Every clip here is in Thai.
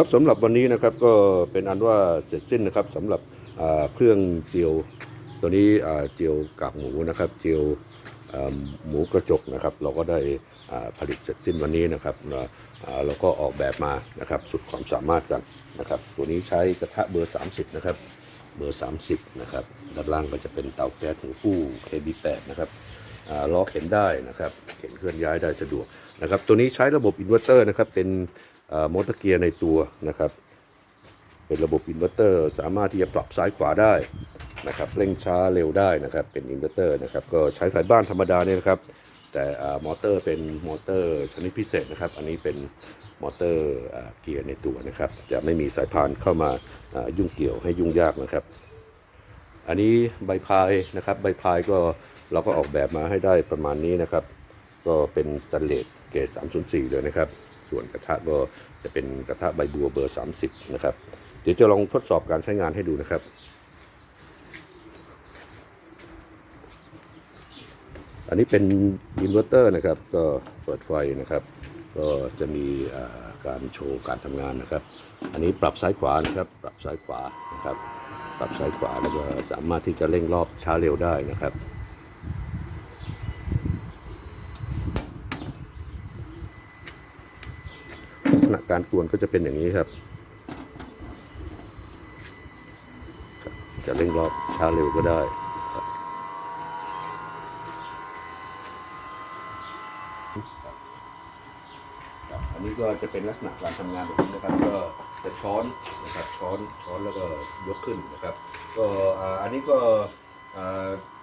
ครับสำหรับวันนี้นะครับก็เป็นอันว่าเสร็จสิ้นนะครับสำหรับเครื่องเจียวตัวนี้เจียวกากหมูนะครับเจียวหมูกระจกนะครับ เราก็ได้ผลิตเสร็จสิ้นวันนี้นะครับเราก็ออกแบบมานะครับสุดความสามารถกันนะครับ ตัวนี้ใช้กระทะเบอร์ 30 นะครับ เบอร์ 30 นะครับด้านล่างก็จะเป็นเตาแก๊สหูฟู่ KB8 นะครับล้อเข็นได้นะครับ เข็นเคลื่อนย้ายได้สะดวกนะครับ ตัวนี้ใช้ระบบอินเวอร์เตอร์นะครับเป็น มอเตอร์เกียร์ในตัวนะครับ เป็นระบบอินเวอร์เตอร์สามารถที่จะปรับซ้ายขวาได้นะครับเร่งช้าเร็วได้นะครับเป็นอินเวอร์เตอร์นะครับก็ใช้สายบ้านธรรมดาเนี่ยนะครับ แต่มอเตอร์เป็นมอเตอร์ชนิดพิเศษนะครับ อันนี้เป็นมอเตอร์เกียร์ในตัวนะครับ จะไม่มีสายพานเข้ามาอ่ายุ่งเกี่ยวให้ยุ่งยากนะครับ อันนี้ใบพายนะครับใบพายก็เราก็ออกแบบมาให้ได้ประมาณนี้นะครับ ก็เป็นสแตนเลสเกรด304เลยนะครับ ส่วนกระทะก็จะเป็นกระทะใบบัวเบอร์ 30 นะครับ เดี๋ยวจะลองทดสอบการใช้งานให้ดูนะครับอันนี้เป็นอินเวอร์เตอร์นะครับ ก็เปิดไฟนะครับ ก็จะมีการโชว์การทำงานนะครับ อันนี้ปรับซ้ายขวานะครับ ปรับซ้ายขวานะครับ ปรับซ้ายขวาแล้วก็สามารถที่จะเร่งรอบช้าเร็วได้นะครับ การกวนก็จะเป็นอย่างนี้ครับ จะเร่งรอบช้าเร็วก็ได้อันนี้ก็จะเป็นลักษณะการทำงานแบบนี้นะครับ ก็จะช้อนนะครับช้อนช้อนแล้วก็ยกขึ้นนะครับ ก็อันนี้ก็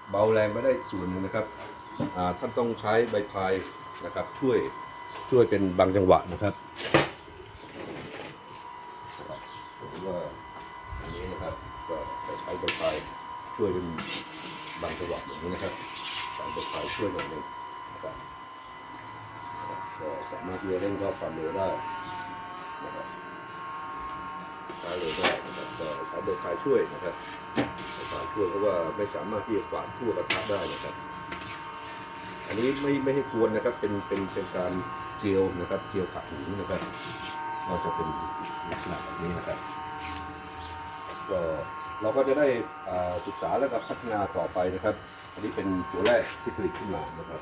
เบาแรงไม่ได้ส่วนหนึ่งนะครับท่านต้องใช้ใบพายนะครับช่วยช่วยเป็นบางจังหวะนะครับผม ว่าอันนี้นะครับก็จะใช้ใบพายช่วยเป็นบางจังหวะอย่างนี้นะครับใช้ใบพายช่วยหน่อยหนึ่งนะครับก็สามารถที่จะเร่งรอบความเร็วได้นะครับใช้เลยได้นะครับก็ใช้ใบพายช่วยนะครับใบพายช่วยเพราะว่าไม่สามารถที่จะกวาดทั่วกระทะได้นะครับอันนี้ไม่ไม่ให้กวนนะครับ เป็นเป็นเป็นการเจียวนะครับ เจียวผักหมูนะครับ ก็จะเป็นลักษณะแบบนี้นะครับก็เราก็จะได้ศึกษาและก็พัฒนาต่อไปนะครับ อันนี้เป็นตัวแรกที่ผลิตขึ้นมานะครับ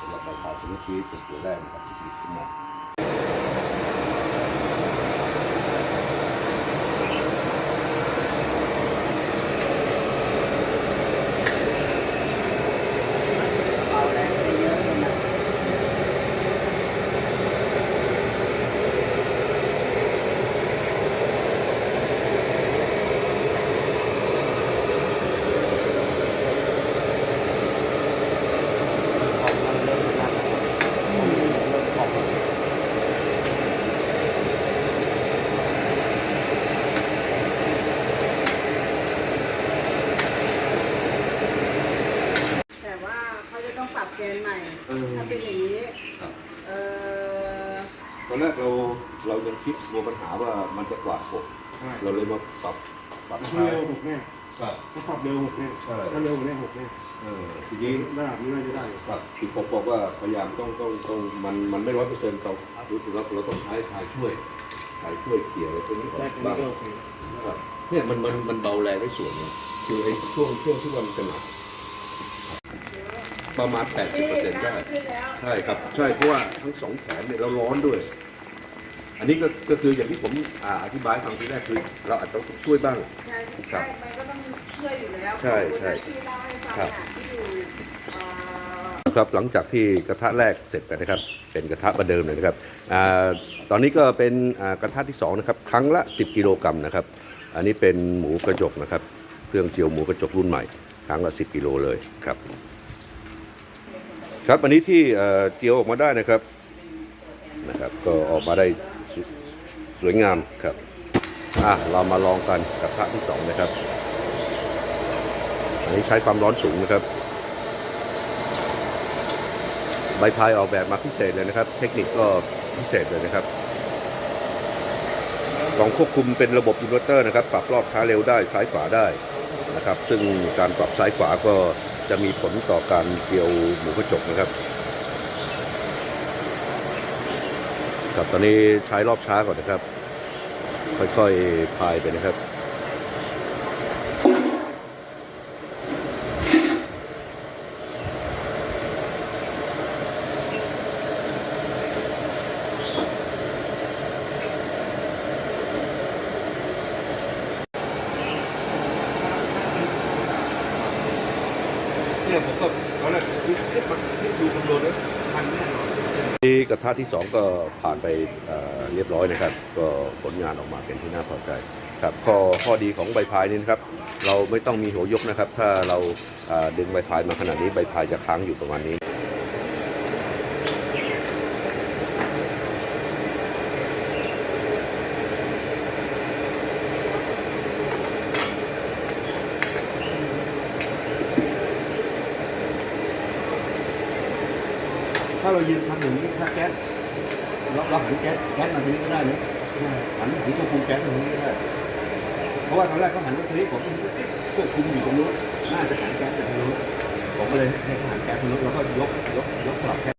สำหรับใบพายชนิดนี้เป็นตัวแรกนะครับที่ผลิตขึ้นมา แต่ว่าเขาจะต้องปรับเกณฑ์ใหม่ เออ ถ้าเป็นอย่างนี้ ครับ เออ ตอนแรกเราเรายังคิดกลัวปัญหาว่ามันจะกวาดหกใช่เราเลยมาปรับปรับถ้าใช้เร็วหกแน่ครับถ้าขับเร็วหกแน่ใช่ ถ้าเร็วกว่านี้หกแน่เออทีนี้ระดับนี้น่าจะได้ครับที่ผมบอกว่าพยายามต้องต้องต้องมันมันไม่ร้อยเปอร์เซ็นต์เรารู้สึกว่าเราต้องใช้ชายช่วยชายช่วยเขี่ยอะไรพวกนี้ออได้กแค่บ้านี้งก็โอเค ครับเนี่ยมันมันมันเบาแรงได้ส่วนหนึงคือไอ้ช่วงช่วงที่วันจะหนัก ประมาณ 80เปอร์เซ็นต์ได้ขึ้นแล้วใช่ครับ ใช่เพราะว่าทั้งสองแขนเนี่ยเราร้อนด้วย อันนี้ก็ก็คืออย่างที่ผมอ่าอธิบายฟังทีแรกคือ เราอาจจะต้องช่วยบ้าง ใช่ครัใช่บมันก็ต้องช่วยอยู่แล้วใช่ใช่ขอบคุณนะที่เล่าให้ฟังครับอะที่อยู่เอ่อ ครับหลังจากที่กระทะแรกเสร็จไปนะครับ เป็นกระทะประเดิมเลยนะครับอาตอนนี้ก็เป็นอ่ากระทะที่สองนะครับครั้งละ 10 กิโลกรัมนะครับ อันนี้เป็นหมูกระจกนะครับ เครื่องเจียวหมูกระจกรุ่นใหม่ ครั้งละ 10 กิโลเลยครับ ครับอันนี้ที่เจียวออกมาได้นะครับนะครับ ก็ออกมาได้สสวยงามครับอะเรามาลองกันกระทะที่สองนะครับ อันนี้ใช้ความร้อนสูงนะครับ ใบพายออกแบบมาพิเศษเลยนะครับ เทคนิคก็พิเศษเลยนะครับกล่องควบคุมเป็นระบบอินเวอร์เตอร์นะครับ ปรับรอบช้าเร็วได้ซ้ายขวาได้นะครับ ซึ่งการปรับซ้ายขวาก็ จะมีผลต่อการเกี่ยวหมูกระจกนะครับครับตอนนี้ใช้รอบช้าก่อนนะครับ ค่อยๆพายไปนะครับ เนี่ยผมก็ตอนแรกคิดคิดมันคิดดูคำนวณแล้วพันแน่นอนที่กระทะที่สองก็ผ่านไปเอ่อเรียบร้อยนะครับ ก็ผลงานออกมาเป็นที่น่าพอใจครับข้อข้อดีของใบพายนี่นะครับ เราไม่ต้องมีหัวยกนะครับ ถ้าเราเอ่อดึงใบพายมาขนาดนี้ใบพายจะค้างอยู่ประมาณนี้ ถ้าเรายืนทำอย่างนี้ถ้าแก๊สเราเราหันแก๊สแก๊สมาทางนี้ก็ได้นะหันหันควบคุมแก๊สมาทางนี้ก็ได้เพราะว่าตอนแรกเขาหันมาทางนี้ผมควบคุมอยู่ตรงนู้นน่าจะหันแก๊สจากทางนู้นผมก็เลยให้เขาหันแก๊สทางนู้นแล้วก็ยกยกยกสลับแก๊ส